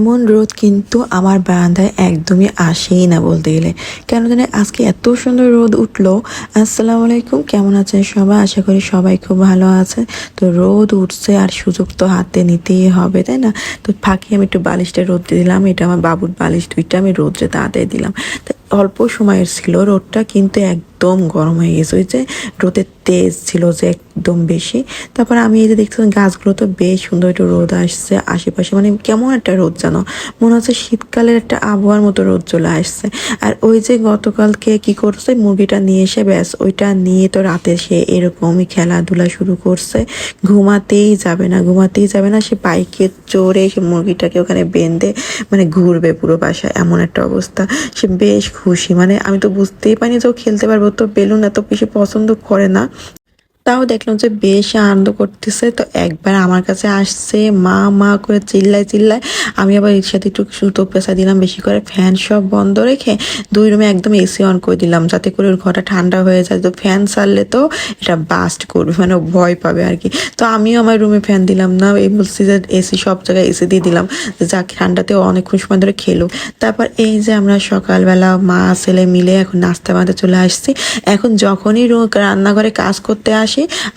এমন রোদ কিন্তু আমার বারান্দায় একদমই আসেই না বলতে গেলে। কেন জানি আজকে এত সুন্দর রোদ উঠল। আসসালামু আলাইকুম, কেমন আছেন সবাই? আশা করি সবাই খুব ভালো আছে তো রোদ উঠছে আর সুযোগ তো হাতে নিতেই হবে, তাই না? তো ফাঁকে আমি একটু বালিশটা রোদ দিলাম, এটা আমার বাবুর বালিশ, দুইটা আমি রোদ্রে তাড়াতাড়ি দিলাম। অল্প সময়ের ছিল রোদটা, কিন্তু একদম গরম হয়ে গেছে। ওই যে রোদের তেজ ছিল যে একদম বেশি। তারপর আমি এই যে দেখছিলাম গাছগুলো তো বেশ সুন্দর একটু রোদ আসছে আশেপাশে। মানে কেমন একটা রোদ যেন। মনে হচ্ছে শীতকালের একটা আবহাওয়ার মতো রোদ চলে আসছে। আর ওই যে গতকালকে কি করছে, মুরগিটা নিয়ে এসে ব্যাস ওইটা নিয়ে তো রাতে সে এরকমই খেলাধুলা শুরু করছে। ঘুমাতেই যাবে না, ঘুমাতেই যাবে না। সে বাইকে চড়ে সে মুরগিটাকে ওখানে বেঁধে মানে ঘুরবে পুরো বাসায়। এমন একটা অবস্থা। সে বেশ খুশি। মানে আমি তো বুঝতেই পারিনি যে ও খেলতে পারব তো বেলুন এত বেশি পছন্দ করে না। তাও দেখলাম যে বেশ আনন্দ করতেছে। তো একবার আমার কাছে আসছে, মা মা করে চিল্লায় চিল্লায় আমি আবার সাথে একটু সুতো পেশা দিলাম, বেশি করে ফ্যান সব বন্ধ রেখে দুই রুমে একদম এসি অন করে দিলাম যাতে করে ওর ঘরটা ঠান্ডা হয়ে যায়। তো ফ্যান সারলে তো এটা বাস্ট করবে মানে ভয় পাবে আর কি। তো আমিও আমার রুমে ফ্যান দিলাম না, এই বলছি যে এসি সব জায়গায় এসি দিয়ে দিলাম, যে যা ঠান্ডাতে অনেকক্ষণ সময় ধরে খেলো। তারপর এই যে আমরা সকালবেলা মা, ছেলে মিলে এখন নাস্তা বানাতে চলে আসছি। এখন যখনই রান্নাঘরে কাজ করতে আসি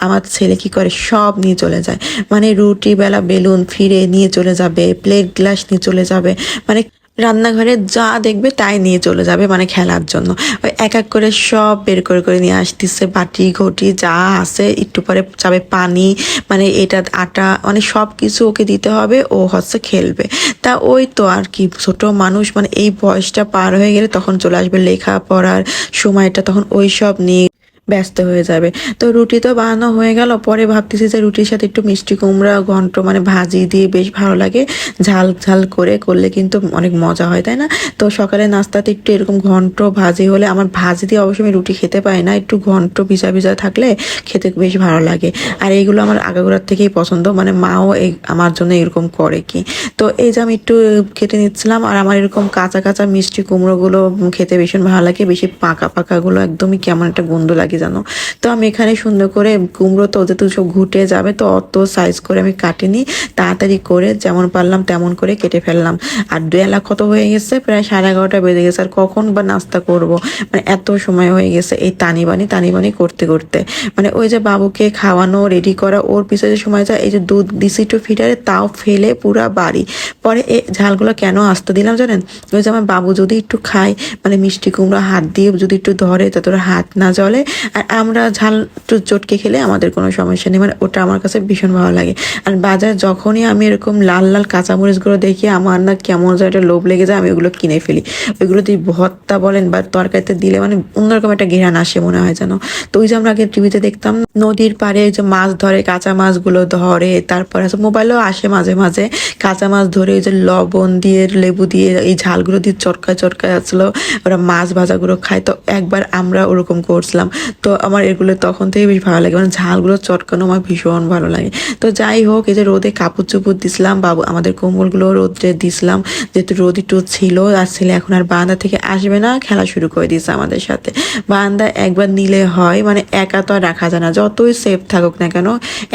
আমার ছেলে কি করে? সব নিয়ে চলে যায়। মানে রুটি, বেলা, বেলুন ফিরে নিয়ে চলে যাবে প্লেট গ্লাস নিয়ে চলে যাবে। মানে রান্নাঘরে যা দেখবে তাই নিয়ে চলে যাবে মানে খেলার জন্য। ওই এক এক করে সব বের করে করে নিয়ে আসতেছে, বাটি, ঘটি, যা আছে, একটু পরে যাবে পানি মানে এটা আটা মানে সব কিছু ওকে দিতে হবে, ও হচ্ছে খেলবে। তা ওই তো আর কি, ছোট মানুষ মানে এই বয়সটা পার হয়ে গেলে তখন চলে আসবে লেখা পড়ার সময়টা, তখন ওই সব নিয়ে ব্যস্ত হয়ে যাবে। তো রুটি তো বানানো হয়ে গেল, পরে ভাবতেছি যে রুটির সাথে একটু মিষ্টি কুমড়া, ঘন্ট মানে ভাজি দিয়ে বেশ ভালো লাগে। ঝাল ঝাল করে করলে কিন্তু অনেক মজা হয়, তাই না? তো সকালে নাস্তাতে একটু এরকম ঘন্ট, ভাজি হলে আমার ভাজি দিয়ে অবশ্যই আমি রুটি খেতে পাই না। একটু ঘন্ট ভিজা ভিজা থাকলে খেতে বেশ ভালো লাগে। আর এইগুলো আমার আগাগোড়ার থেকেই পছন্দ মানে মাও এই আমার জন্য এরকম করে কি। তো এই যে আমি একটু কেটে নিচ্ছিলাম, আর আমার এরকম কাঁচা কাঁচা মিষ্টি কুমড়োগুলো খেতে ভীষণ ভালো লাগে, বেশি পাকা পাকাগুলো একদমই কেমন একটা গন্ধ লাগে জানো? তো আমি এখানে সুন্দর করে কুমড়ো তো যেহেতু সব ঘুটে যাবে, তো অত সাইজ করে আমি কাটিনি। তাড়াতাড়ি করে যেমন পারলাম তেমন করে কেটে ফেললাম। আর বেলা কত হয়ে গেছে, প্রায় সাড়ে এগারোটা বেজে গেছে। আর কখন বা নাস্তা করব? মানে এত সময় হয়ে গেছে এই তানিবানি তানিবানি করতে করতে। মানে ওই যে বাবুকে খাওয়ানো রেডি করা, ওর পিছনে যে সময় যায়, এই যে দুধ দিছি একটু ফিটারে তাও ফেলে পুরা বাড়ি। পরে এই ঝালগুলো কেন আসতে দিলাম জানেন? ওই যে আমার বাবু যদি একটু খায় মানে মিষ্টি কুমড়ো হাত দিয়ে যদি একটু ধরে তা তোর হাত না জ্বলে, আর আমরা ঝাল একটু চটকে খেলে আমাদের কোনো সমস্যা নেই। মানে ওটা আমার কাছে ভীষণ ভালো লাগে। আর বাজার যখনই আমি এরকম লাল লাল কাঁচামরিচগুলো দেখি, আমার না কেমন যেন একটা লোভ লেগে যায়, আমি ওগুলো কিনে ফেলি। ওইগুলো তুই ভর্তা বলেন বা তরকারিতে দিলে মানে অন্যরকম একটা ঘেরান আসে মনে হয় যেন। তো ওই যে আমরা আগে টিভিতে দেখতাম, নদীর পাড়ে যে মাছ ধরে কাঁচা মাছগুলো ধরে, তারপরে মোবাইলেও আসে মাঝে মাঝে কাঁচা মাছ ধরে ওই যে লবণ দিয়ে, লেবু দিয়ে এই ঝালগুলো দিয়ে চটকায় চটকায় আসলো। ওরা মাছ ভাজাগুলো খায়। তো একবার আমরা ওরকম করছিলাম। তো আমার এগুলো তখন থেকে বেশ ভালো লাগে। মানে ঝালগুলো চটকানো আমার ভীষণ ভালো লাগে। তো যাই হোক, এই যে রোদে কাপড় চোপড় দিছিলাম বাবু আমাদের কোমলগুলো রোদে দিছিলাম। যেহেতু রোদ একটু ছিল, আর ছেলে এখন আর বারান্দা থেকে আসবে না, খেলা শুরু করে দিয়েছে আমাদের সাথে। বারান্দা একবার নিলে হয় মানে একা তো আর রাখা যায় না। যতই সেফ থাকুক না কেন,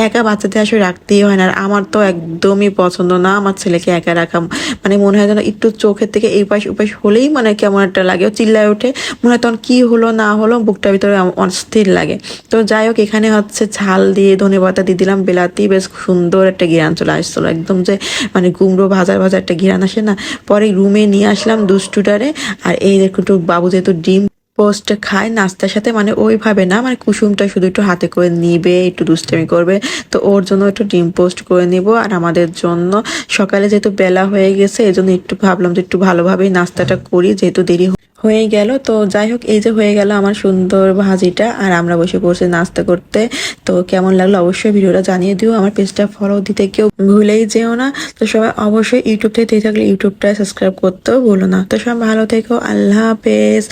একা বাচ্চাদের আসলে রাখতেই হয় না। আর আমার তো একদমই পছন্দ না। আমার ছেলেকে একা রাখা মানে মনে হয় যেন একটু চোখের থেকে এই পাশ ওপাশ হলেই মানে কেমন একটা লাগে। চিল্লায় ওঠে, মনে হয় তখন কি হলো, না হলো, বুকটার ভিতরে অস্থির লাগে। তো যাই হোক, এখানে হচ্ছে ঝাল দিয়ে ধনে পাতা দিয়ে দিলাম, বেলাতি, বেশ সুন্দর একটা ঘিরান চলে আসছিল। একদম যে মানে কুমড়ো ভাজার ভাজার একটা ঘিরান আসে না? পরে রুমে নিয়ে আসলাম দুষ্টুটারে, আর এই একটু বাবু যেহেতু ডিম পোস্ট খায়, নাস্তার সাথে মানে ওইভাবে না মানে কুসুমটা শুধু একটু হাতে করে নিবে, একটু দুষ্টামি করবে। তো ওর জন্য একটু ডিম পোস্ট করে নিব। আর আমাদের জন্য সকালে যেহেতু বেলা হয়ে গেছে এই জন্য একটু ভাবলাম যে একটু ভালোভাবেই নাস্তাটা করি, যেহেতু দেরি হয়ে গেল। তো যাই হোক, এই যে হয়ে গেল আমার সুন্দর ভাজিটা, আর আমরা বসে পড়ছি নাস্তা করতে। তো কেমন লাগল অবশ্যই ভিডিওটা জানিয়ে দিও, আমার পেজটা ফলো দিতে কেউ ভুলেই যেও না। তো সবাই অবশ্যই ইউটিউব থেকে থাকলে ইউটিউবটা সাবস্ক্রাইব করতেও ভুলো না। তো সবাই ভালো থেকো, আল্লাহ হাফেজ।